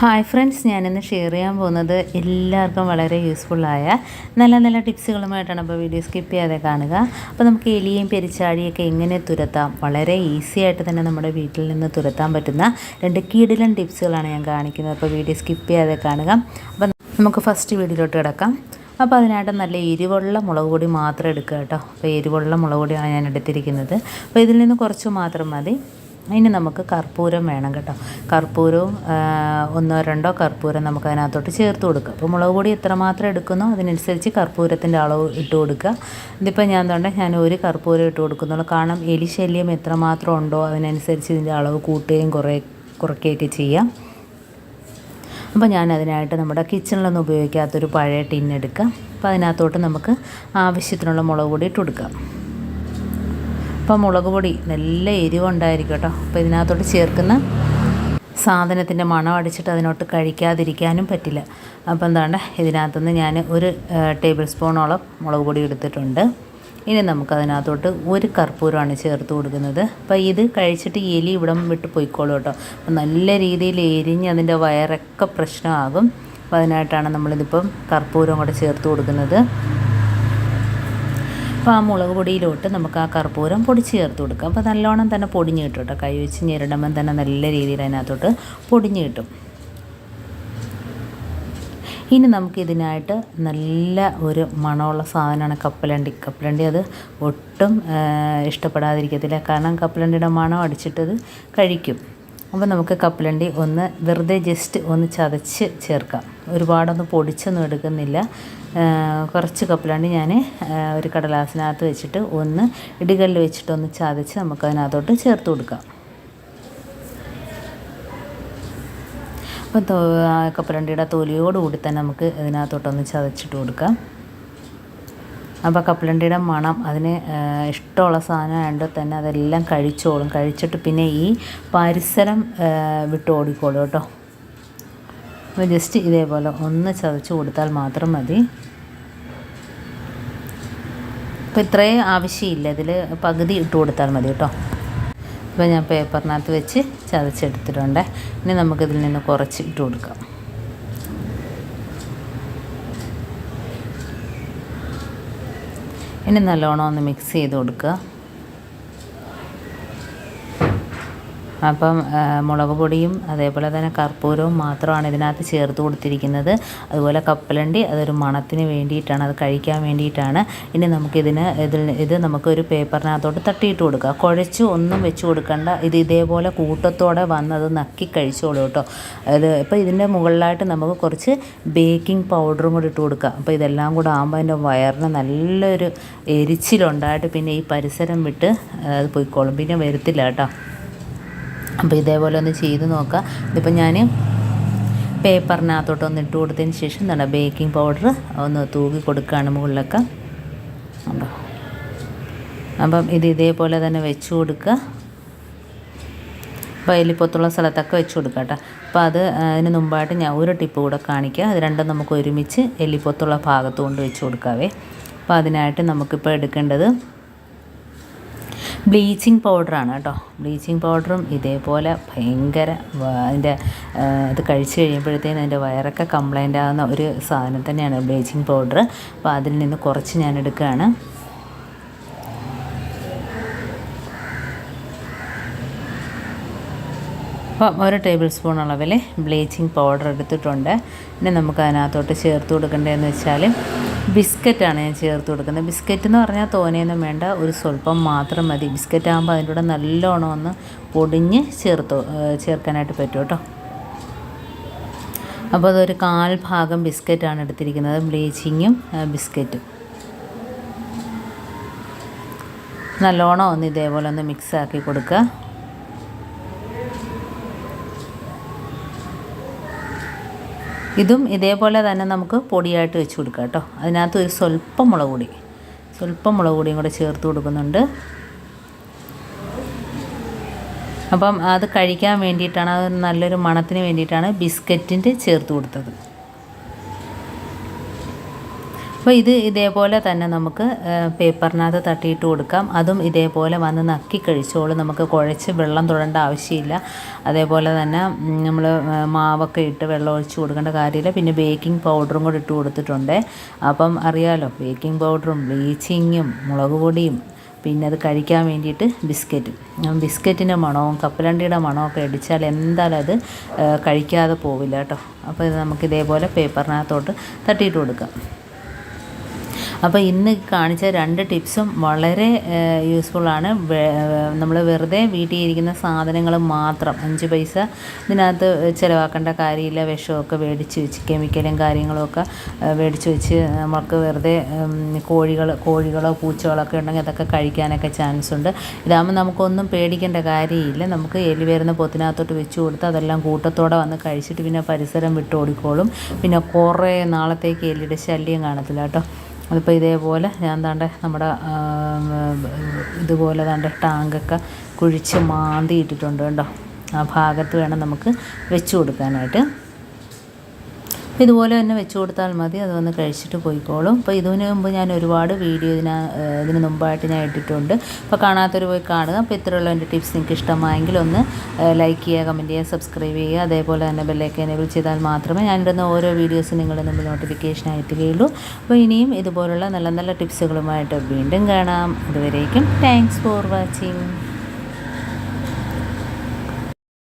Hi friends ഞാനിന്ന് share ചെയ്യാൻ പോകുന്നത് എല്ലാവർക്കും വളരെ യൂസ്ഫുള്ളായ നല്ല നല്ല ടിപ്സുകളുമായിട്ടാണ് അപ്പോൾ വീഡിയോ സ്കിപ്പ് ചെയ്യാതെ കാണുക. അപ്പോൾ നമുക്ക് എലിയും പെരിച്ചാഴിയൊക്കെ എങ്ങനെ തുരത്താം? വളരെ ഈസി ആയിട്ട് തന്നെ നമ്മുടെ വീട്ടിൽ നിന്ന് തുരത്താൻ പറ്റുന്ന രണ്ട് കീടിലൻ ടിപ്സുകളാണ് ഞാൻ കാണിക്കുന്നത്. അപ്പോൾ വീഡിയോ സ്കിപ്പ് ചെയ്യാതെ കാണുക. അപ്പം നമുക്ക് ഫസ്റ്റ് വീഡിയോയിലോട്ട് കിടക്കാം. അപ്പോൾ അതിനായിട്ട് നല്ല എരിവുള്ള മുളക് പൊടി മാത്രം എടുക്കുക കേട്ടോ. അപ്പോൾ എരിവുള്ള മുളക് പൊടിയാണ് ഞാൻ എടുത്തിരിക്കുന്നത്. അപ്പോൾ ഇതിൽ നിന്ന് കുറച്ച് മാത്രം മതി. ഇനി നമുക്ക് കർപ്പൂരം വേണം കേട്ടോ. കർപ്പൂരവും ഒന്നോ രണ്ടോ കർപ്പൂരം നമുക്ക് അതിനകത്തോട്ട് ചേർത്ത് കൊടുക്കുക അപ്പോൾ മുളക് പൊടി എത്രമാത്രം എടുക്കുന്നു അതിനനുസരിച്ച് കർപ്പൂരത്തിന്റെ അളവ് ഇട്ട് കൊടുക്കുക. ഇതിപ്പോൾ ഞാൻ തോണ്ടേ ഞാൻ ഒരു കർപ്പൂരം ഇട്ട് കൊടുക്കുന്നുള്ളൂ. കാരണം എലി ശല്യം എത്രമാത്രം ഉണ്ടോ അതിനനുസരിച്ച് ഇതിന്റെ അളവ് കൂട്ടുകയും കുറേ കുറയ്ക്കുകയൊക്കെ ചെയ്യാം. അപ്പോൾ ഞാൻ അതിനായിട്ട് നമ്മുടെ കിച്ചണിലൊന്നും ഉപയോഗിക്കാത്തൊരു പഴയ ടിൻ എടുക്കുക അപ്പോൾ അതിനകത്തോട്ട് നമുക്ക് ആവശ്യത്തിനുള്ള മുളക് പൊടി ഇട്ട് കൊടുക്കാം. അപ്പോൾ മുളക് പൊടി നല്ല എരിവുണ്ടായിരിക്കും കേട്ടോ. അപ്പോൾ ഇതിനകത്തോട്ട് ചേർക്കുന്ന സാധനത്തിന്റെ മണം അടിച്ചിട്ട് അതിനോട്ട് കഴിക്കാതിരിക്കാനും പറ്റില്ല. അപ്പോൾ എന്താണ് ഇതിനകത്തുനിന്ന് ഞാൻ ഒരു ടേബിൾ സ്പൂണോളം മുളക് പൊടി എടുത്തിട്ടുണ്ട്. ഇനി നമുക്ക് അതിനകത്തോട്ട് ഒരു കർപ്പൂരമാണ് ചേർത്ത് കൊടുക്കുന്നത്. അപ്പോൾ ഇത് കഴിച്ചിട്ട് എലി ഇവിടം വിട്ട് പോയിക്കോളും കേട്ടോ. അപ്പോൾ നല്ല രീതിയിൽ എരിഞ്ഞ് അതിന്റെ വയറൊക്കെ പ്രശ്നമാകും. അപ്പോൾ അതിനായിട്ടാണ് നമ്മളിതിപ്പം കർപ്പൂരം കൂടെ ചേർത്ത് കൊടുക്കുന്നത്. അപ്പോൾ ആ മുളക് പൊടിയിലോട്ട് നമുക്ക് ആ കർപ്പൂരം പൊടിച്ച് ചേർത്ത് കൊടുക്കാം. അപ്പോൾ നല്ലോണം തന്നെ പൊടിഞ്ഞ് കിട്ടും കേട്ടോ. കൈ വെച്ച് ഞെരിടുമ്പം തന്നെ നല്ല രീതിയിൽ അതിനകത്തോട്ട് പൊടിഞ്ഞ് കിട്ടും. ഇനി നമുക്കിതിനായിട്ട് നല്ല ഒരു മണമുള്ള സാധനമാണ് കപ്പലണ്ടി. കപ്പലണ്ടി അത് ഒട്ടും ഇഷ്ടപ്പെടാതിരിക്കത്തില്ല. കാരണം കപ്പലണ്ടിയുടെ മണം അടിച്ചിട്ടത് കഴിക്കും. അപ്പോൾ നമുക്ക് കപ്പലണ്ടി ഒന്ന് വെറുതെ ജസ്റ്റ് ഒന്ന് ചതച്ച് ചേർക്കാം. ഒരുപാടൊന്നും പൊടിച്ചൊന്നും എടുക്കുന്നില്ല. കുറച്ച് കപ്പലണ്ടി ഞാൻ ഒരു കടലാസിനകത്ത് വെച്ചിട്ട് ഒന്ന് ഇടികളിൽ വെച്ചിട്ട് ഒന്ന് ചതച്ച് നമുക്കതിനകത്തോട്ട് ചേർത്ത് കൊടുക്കാം. അപ്പം തോ കപ്പലണ്ടിയുടെ തൊലിയോടുകൂടി തന്നെ നമുക്ക് ഇതിനകത്തോട്ടൊന്ന് ചതച്ചിട്ട് കൊടുക്കാം. അപ്പോൾ കപ്പലണ്ടിയുടെ മണം അതിന് ഇഷ്ടമുള്ള സാധനമായതുകൊണ്ട് തന്നെ അതെല്ലാം കഴിച്ചോളും. കഴിച്ചിട്ട് പിന്നെ ഈ പരിസരം വിട്ട് ഓടിക്കോളും കേട്ടോ. അപ്പോൾ ജസ്റ്റ് ഇതേപോലെ ഒന്ന് ചതച്ച് കൊടുത്താൽ മാത്രം മതി. അപ്പോൾ ഇത്രയും ആവശ്യമില്ല. ഇതിൽ പകുതി ഇട്ട് കൊടുത്താൽ മതി കേട്ടോ. അപ്പോൾ ഞാൻ പേപ്പറിനകത്ത് വെച്ച് ചതച്ചെടുത്തിട്ടുണ്ട്. ഇനി നമുക്കിതിൽ നിന്ന് കുറച്ച് ഇട്ട് കൊടുക്കാം. ഇനി നല്ലോണം ഒന്ന് മിക്സ് ചെയ്ത് കൊടുക്കുക. അപ്പം മുളക് പൊടിയും അതേപോലെ തന്നെ കർപ്പൂരവും മാത്രമാണ് ഇതിനകത്ത് ചേർത്ത് കൊടുത്തിരിക്കുന്നത്. അതുപോലെ കപ്പലണ്ടി അതൊരു മണത്തിന് വേണ്ടിയിട്ടാണ് അത് കഴിക്കാൻ വേണ്ടിയിട്ടാണ്. ഇനി നമുക്കിതിന് ഇതിൽ ഇത് നമുക്കൊരു പേപ്പറിനകത്തോട്ട് തട്ടിയിട്ട് കൊടുക്കുക കുഴച്ച് ഒന്നും വെച്ച് കൊടുക്കേണ്ട. ഇത് ഇതേപോലെ കൂട്ടത്തോടെ വന്നത് നക്കി കഴിച്ചോളൂ കേട്ടോ. അത് ഇപ്പോൾ ഇതിന്റെ മുകളിലായിട്ട് നമുക്ക് കുറച്ച് ബേക്കിംഗ് പൗഡറും കൂടി ഇട്ട് കൊടുക്കുക അപ്പോൾ ഇതെല്ലാം കൂടെ ആകുമ്പോൾ അതിന്റെ വയറിന് നല്ലൊരു എരിച്ചിലുണ്ടായിട്ട് പിന്നെ ഈ പരിസരം വിട്ട് അത് പോയിക്കോളും. പിന്നെ വരത്തില്ല കേട്ടോ. അപ്പോൾ ഇതേപോലെ ഒന്ന് ചെയ്ത് നോക്കുക ഇതിപ്പോൾ ഞാൻ പേപ്പറിനകത്തോട്ട് ഒന്ന് ഇട്ട് കൊടുത്തതിന് ശേഷം എന്താണ് ബേക്കിംഗ് പൗഡർ ഒന്ന് തൂകി കൊടുക്കുകയാണ് മുകളിലൊക്കെ. ഉണ്ടോ അപ്പം ഇത് ഇതേപോലെ തന്നെ വെച്ച് കൊടുക്കുക. അപ്പോൾ എലിപ്പൊത്തുള്ള സ്ഥലത്തൊക്കെ വെച്ച് കൊടുക്കുക കേട്ടോ. അപ്പോൾ അത് അതിന് മുമ്പായിട്ട് ഞാൻ ഒരു ടിപ്പ് കൂടെ കാണിക്കുക അത് രണ്ടും നമുക്ക് ഒരുമിച്ച് എലിപ്പൊത്തുള്ള ഭാഗത്ത് കൊണ്ട് വെച്ച് കൊടുക്കാവേ. അപ്പോൾ അതിനായിട്ട് നമുക്കിപ്പോൾ എടുക്കേണ്ടത് ബ്ലീച്ചിങ് പൗഡറാണ് കേട്ടോ. ബ്ലീച്ചിങ് പൗഡറും ഇതേപോലെ ഭയങ്കര അതിന്റെ ഇത് കഴിച്ച് കഴിയുമ്പോഴത്തേനും അതിന്റെ വയറൊക്കെ കംപ്ലൈന്റ് ആകുന്ന ഒരു സാധനം തന്നെയാണ് ബ്ലീച്ചിങ് പൗഡർ അപ്പോൾ അതിൽ നിന്ന് കുറച്ച് ഞാൻ എടുക്കുകയാണ് അപ്പം ഒരു ടേബിൾ സ്പൂൺ അളവിൽ ബ്ലീച്ചിങ് പൗഡർ എടുത്തിട്ടുണ്ട്. ഇനി നമുക്ക് അതിനകത്തോട്ട് ചേർത്ത് കൊടുക്കേണ്ടതെന്ന് വെച്ചാൽ ബിസ്ക്കറ്റാണ് ഞാൻ ചേർത്ത് കൊടുക്കുന്നത്. ബിസ്ക്കറ്റ് എന്ന് പറഞ്ഞാൽ തോനെയൊന്നും വേണ്ട ഒരു സ്വല്പം മാത്രം മതി. ബിസ്ക്കറ്റ് ആകുമ്പോൾ അതിന്റെ കൂടെ നല്ലോണം ഒന്ന് പൊടിഞ്ഞ് ചേർത്ത് ചേർക്കാനായിട്ട് പറ്റും കേട്ടോ. അപ്പോൾ അതൊരു കാൽ ഭാഗം ബിസ്ക്കറ്റാണ് എടുത്തിരിക്കുന്നത്. ബ്ലീച്ചിങ്ങും ബിസ്ക്കറ്റും. നല്ലോണം ഒന്ന് ഇതേപോലെ ഒന്ന് മിക്സ് ആക്കി കൊടുക്കുക. ഇതും ഇതേപോലെ തന്നെ നമുക്ക് പൊടിയായിട്ട് വെച്ച് കൊടുക്കാം കേട്ടോ. അതിനകത്ത് ഒരു സ്വല്പം മുളക് പൊടി. സ്വല്പം മുളക് പൊടിയും കൂടെ ചേർത്ത് കൊടുക്കുന്നുണ്ട്. അപ്പം അത് കഴിക്കാൻ വേണ്ടിയിട്ടാണ് അത് നല്ലൊരു മണത്തിന് വേണ്ടിയിട്ടാണ് ബിസ്ക്കറ്റിന്റെ ചേർത്ത് കൊടുത്തത്. അപ്പോൾ ഇത് ഇതേപോലെ തന്നെ നമുക്ക് പേപ്പറിനകത്ത് തട്ടിയിട്ട് കൊടുക്കാം. അതും ഇതേപോലെ വന്ന് നക്കി കഴിച്ചോളും. നമുക്ക് കുഴച്ച് വെള്ളം തൊടേണ്ട ആവശ്യമില്ല. അതേപോലെ തന്നെ നമ്മൾ മാവൊക്കെ ഇട്ട് വെള്ളം ഒഴിച്ച് കൊടുക്കേണ്ട കാര്യമില്ല. പിന്നെ ബേക്കിംഗ് പൗഡറും കൂടി ഇട്ട് കൊടുത്തിട്ടുണ്ട്. അപ്പം അറിയാലോ ബേക്കിംഗ് പൗഡറും ബ്ലീച്ചിങ്ങും മുളക് പൊടിയും പിന്നെ അത് കഴിക്കാൻ വേണ്ടിയിട്ട് ബിസ്ക്കറ്റ്. ബിസ്ക്കറ്റിന്റെ മണവും കപ്പലണ്ടിയുടെ മണമൊക്കെ അടിച്ചാൽ എന്തായാലും അത് കഴിക്കാതെ പോവില്ല കേട്ടോ. അപ്പോൾ ഇത് നമുക്ക് ഇതേപോലെ പേപ്പറിനകത്തോട്ട് തട്ടിയിട്ട് കൊടുക്കാം. അപ്പോൾ ഇന്ന് കാണിച്ച രണ്ട് ടിപ്സും വളരെ യൂസ്ഫുള്ളാണ് നമ്മൾ വെറുതെ വീട്ടിൽ ഇരിക്കുന്ന സാധനങ്ങൾ മാത്രം അഞ്ച് പൈസ ഇതിനകത്ത് ചിലവാക്കേണ്ട കാര്യമില്ല. വിഷമൊക്കെ മേടിച്ച് വെച്ച് കെമിക്കലും കാര്യങ്ങളൊക്കെ മേടിച്ച് വെച്ച് നമുക്ക് വെറുതെ കോഴികൾ കോഴികളോ പൂച്ചകളൊക്കെ ഉണ്ടെങ്കിൽ അതൊക്കെ കഴിക്കാനൊക്കെ ചാൻസ് ഉണ്ട്. ഇതാകുമ്പോൾ നമുക്കൊന്നും പേടിക്കേണ്ട കാര്യമില്ല. നമുക്ക് എലി വരുന്ന പൊത്തിനകത്തോട്ട് വെച്ച് കൊടുത്ത് അതെല്ലാം കൂട്ടത്തോടെ വന്ന് കഴിച്ചിട്ട് പിന്നെ പരിസരം വിട്ട് ഓടിക്കോളും പിന്നെ കുറേ നാളത്തേക്ക് എലിയുടെ ശല്യം കാണത്തില്ല കേട്ടോ. അതിപ്പോൾ ഇതേപോലെ ഞാൻ താണ്ടെ നമ്മുടെ ഇതുപോലെ താണ്ടെ ടാങ്കൊക്കെ കുഴിച്ച് മാന്തി ഇട്ടിട്ടുണ്ട് കേട്ടോ ആ ഭാഗത്ത് വേണം നമുക്ക് വെച്ച് കൊടുക്കാനായിട്ട്. ഇതുപോലെ തന്നെ വെച്ച് കൊടുത്താൽ മതി. അത് വന്ന് കഴിച്ചിട്ട് പോയിക്കോളും. അപ്പോൾ ഇതിന് മുമ്പ് ഞാൻ ഒരുപാട് വീഡിയോ ഇതിന ഇതിന് മുമ്പായിട്ട് ഞാൻ ഇട്ടിട്ടുണ്ട്. അപ്പോൾ കാണാത്തവർ പോയി കാണുക. അപ്പോൾ ഇത്രയുള്ള എന്റെ ടിപ്സ് നിങ്ങൾക്ക് ഇഷ്ടമായെങ്കിൽ ഒന്ന് ലൈക്ക് ചെയ്യുക കമന്റ് ചെയ്യുക സബ്സ്ക്രൈബ് ചെയ്യുക. അതേപോലെ തന്നെ ബെല്ലൈക്കൻ എനേബിൾ ചെയ്താൽ മാത്രമേ ഞാൻ ഇടുന്ന ഓരോ വീഡിയോസും നിങ്ങളുടെ മുമ്പിൽ നോട്ടിഫിക്കേഷൻ ആയിട്ടുകയുള്ളൂ അപ്പോൾ ഇനിയും ഇതുപോലുള്ള നല്ല നല്ല ടിപ്സുകളുമായിട്ട് വീണ്ടും കാണാം. അതുവരേക്കും താങ്ക്സ് ഫോർ വാച്ചിങ്